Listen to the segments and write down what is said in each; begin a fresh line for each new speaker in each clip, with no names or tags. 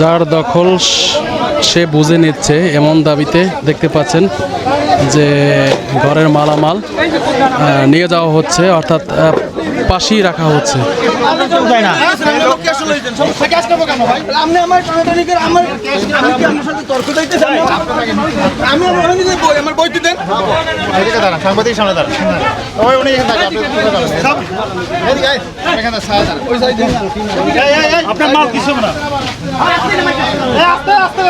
যার দখল সে বুঝে নিচ্ছে, এমন দাবিতে দেখতে পাচ্ছেন যে ঘরের মালামাল নিয়ে যাওয়া হচ্ছে। অর্থাৎ পাশেই রাখা হচ্ছে।
আপনি আমার টানাটানিকের আমার আমি কি আপনার সাথে তর্ক দিতে চাই আমি আমার ওখানে বই আমার বই দিতেন
এদিকে দাঁড়ান সাংবাদিক সামনে দাঁড়ান ওই উনি এখানে দাঁড়ান আপনি কোথায় দাঁড়ান? এদিকে আয়, এখানে সায়া দাঁড়ান। এই, এই, এই, আপনার মাল কিছু না এই, আস্তে আস্তে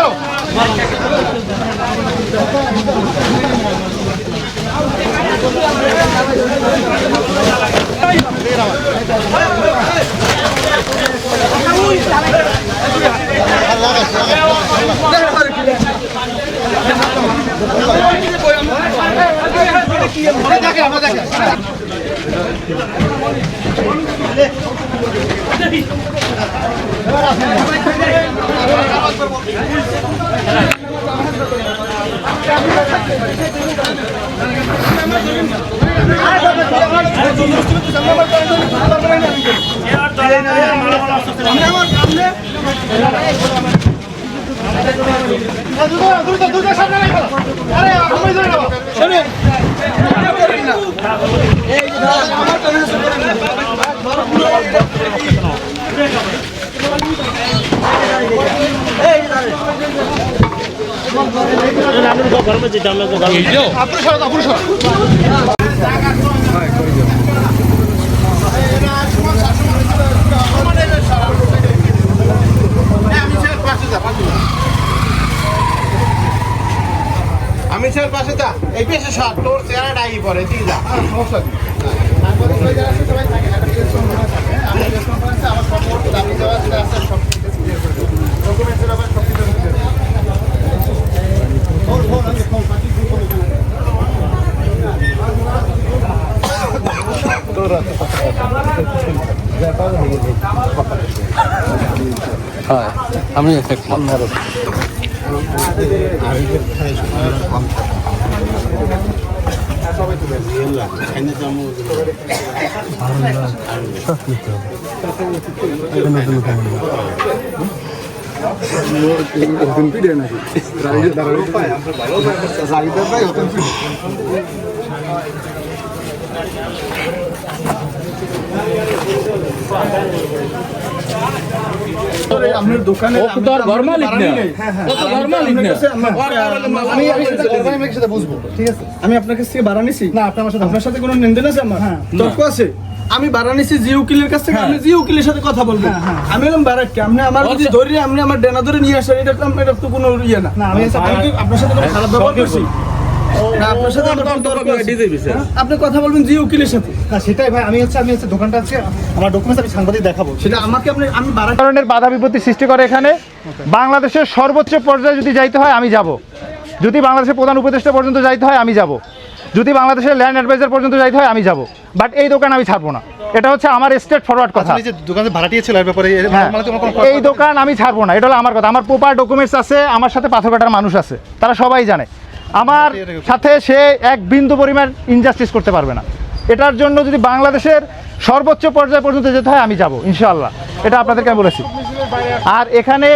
বেরো। এই, দেখেন, আমরা দেখেন। দুটো, দুটো, দুটো সামনে রাখো। আরে, আমি ধরে নেব। শোনেন। আপনি সরান, আপনি সরান। আমি স্যার পাশে যা সব তোর চেহারা ডাই পরে দিয়ে যা সমস্যা নেই সাংবাদিক হয়ে আছে সবাই থাকে একটা প্রেস কনফারেন্স থাকে আমি প্রেস কনফারেন্সে আমার সব দাবি দেওয়া আছে সব ডকুমেন্টসের সব কিছু ফোন দিই ফোন
হ্যাঁ আমি একমত।
আপনার দোকানে
ও তো আর ঘর মালিক না। ও তো ঘর মালিক না।
আমি আমি
আমি সাথে বুঝব
ঠিক আছে? আমি আপনার কাছ থেকে ভাড়া নিছি।
না আপনার সাথে
আপনার সাথে কোনো লেনদেন আছে আমার?
হ্যাঁ।
তর্ক আছে? আমি জি উকিলের কাছ থেকে আমি জি উকিলের সাথে কথা বলব।
হ্যাঁ,
আমি এলাম ভাড়া কি? আপনি আমার যদি ধরে আপনি আমার ডেনা ধরে নিয়ে আসেন এটা তো এটা তো কোনো ইয়ে না।
আমি আচ্ছা,
আপনার সাথে কোনো খারাপ ব্যবহার করছি? না আপনার সাথে আমার কোনো তর্ক আছে। হ্যাঁ? আপনি কথা বলবেন জি উকিলের সাথে।
না সেটাই ভাই আমি হচ্ছে আমি হচ্ছে দোকানটা আছে আমার ডকুমেন্টস আমি সাংবাদিক দেখাবো।
সেটা আমাকে আপনি আমি ভাড়া
ধরনের বাধা বিপত্তি সৃষ্টি করে এখানে। বাংলাদেশের সর্বোচ্চ পর্যায়ে যদি যাইতে হয় আমি যাব। যদি বাংলাদেশের প্রধান উপদেষ্টা পর্যন্ত যাইতে হয় আমি যাব। যদি বাংলাদেশের ল্যান্ড অ্যাডভাইজার পর্যন্ত যাইতে হয় আমি যাব। বাট এই দোকান আমি ছাড়বো না। এটা হচ্ছে আমার স্টেট ফরওয়ার্ড কথা।
যে দোকানে ভাড়াটিয়ে এর ব্যাপারে এর
হ্যাঁ। এই দোকান আমি ছাড়বো না। এটা হলো আমার কথা। আমার প্রপার ডকুমেন্টস আছে আমার সাথে পাথর কাটার মানুষ আছে। তারা সবাই জানে। আমার সাথে সে এক বিন্দু পরিমাণ ইনজাস্টিস করতে পারবে না। এটার জন্য যদি বাংলাদেশের সর্বোচ্চ পর্যায় পর্যন্ত যেতে হয় আমি যাব ইনশাআল্লাহ। এটা আপনাদেরকে আমি বলেছি। আর এখানে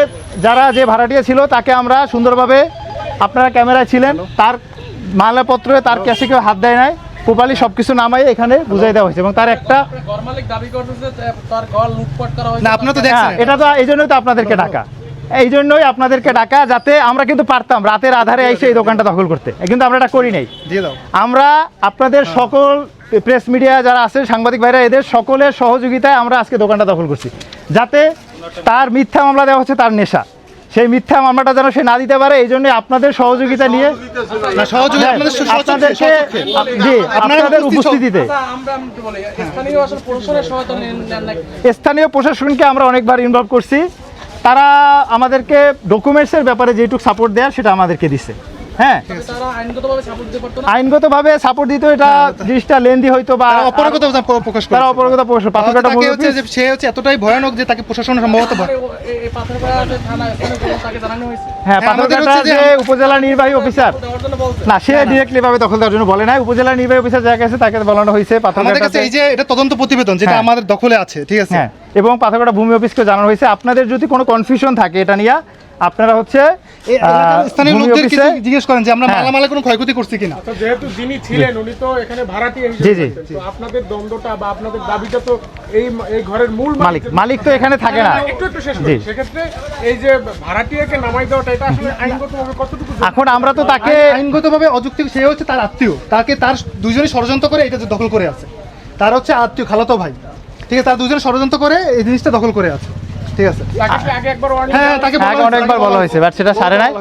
যারা যে ভাড়াটিয়া ছিল তাকে আমরা সুন্দরভাবে আপনারা ক্যামেরায় ছিলেন তার মালাপত্রে তার ক্যাশে কেউ হাত দেয় নাই। প্রপারলি সব কিছু নামাই এখানে বুঝাই দেওয়া হয়েছে এবং তার একটা
না আপনারা তো
হ্যাঁ
দেখছেন।
এটা তো এই জন্যই তো আপনাদেরকে ডাকা। এই জন্যই আপনাদেরকে ডাকা যাতে আমরা কিন্তু পারতাম রাতের আধারে এসে এই দোকানটা দখল করতে। কিন্তু আমরা এটা করি নাই। আমরা আপনাদের সকল প্রেস মিডিয়া যারা আছে সাংবাদিক ভাইরা এদের সকলের সহযোগিতায় আমরা আজকে দোকানটা দখল করছি। যাতে তার মিথ্যা মামলা দেওয়া হচ্ছে তার নেশা। সেই মিথ্যা মামলাটা যেন সে না দিতে পারে এই জন্য আপনাদের সহযোগিতা নিয়ে আপনাদেরকে জি আপনাদের উপস্থিতিতে।
স্থানীয়
প্রশাসনকে আমরা অনেকবার ইনভলভ করছি। তারা আমাদেরকে ডকুমেন্টসের ব্যাপারে যেটুকু সাপোর্ট দেওয়ার সেটা আমাদেরকে দিচ্ছে হ্যাঁ।
আইনগতভাবে সাপোর্ট দিতে পারতো না।
আইনগতভাবে সাপোর্ট দিত এটা জিনিসটা লেন্দি হয়তো বা
প্রকাশ করে
তারা অপরাগতা প্রকাশ করে। পাথরঘাটা
হচ্ছে যে সে হচ্ছে এতটাই ভয়ানক যে তাকে প্রশাসন সম্ভবত
হ্যাঁ
হ্যাঁ,
পাথরঘাটা যে উপজেলা নির্বাহী অফিসার না সে ডিরেক্টলি ভাবে দখল দেওয়ার জন্য বলে নাই। উপজেলা নির্বাহী অফিসার যাকে আছে তাকে বলানো হয়েছে
আমাদের কাছে এই যে এটা তদন্ত প্রতিবেদন যেটা
হ্যাঁ।
আমাদের দখলে আছে ঠিক আছে?
হ্যাঁ এবং পাথরঘাটা ভূমি অফিসকে জানানো হয়েছে। আপনাদের যদি কোনো কনফিউশন থাকে এটা নিয়ে আপনারা হচ্ছে
স্থানীয় লোকদের কিছু জিজ্ঞেস করেন যে আমরা
হ্যাঁ।
মালামালে কোনো ক্ষয়ক্ষতি করছি কিনা।
যেহেতু যিনি ছিলেন উনি তো এখানে ভাড়াটিয়া
জি,
হিসেবে
জি।
তো আপনাদের দ্বন্দ্বটা বা আপনাদের দাবিটা তো এই এই ঘরের মূল
মালিক মালিক তো এখানে থাকে না।
একটু একটু শেষ। করি সেক্ষেত্রে এই যে ভাড়াটিয়াকে নামাই দেওয়াটা এটা আসলে আইনগতভাবে কতটুকু
এখন আমরা তো তাকে
আইনগতভাবে অযৌক্তিক সে হচ্ছে তার আত্মীয়। তাকে তার দুজনই ষড়যন্ত্র করে এটা যে দখল করে আছে। তার হচ্ছে আত্মীয় খালাতো ভাই। ঠিক আছে তার দুজনে ষড়যন্ত্র করে এই জিনিসটা দখল করে আছে। ঠিক আছে।
তাকে কি আগে একবার warning
হ্যাঁ তাকে
আগে
বলা হয়েছে,
অনেকবার বলা হয়েছে বাট সেটা সারে নাই।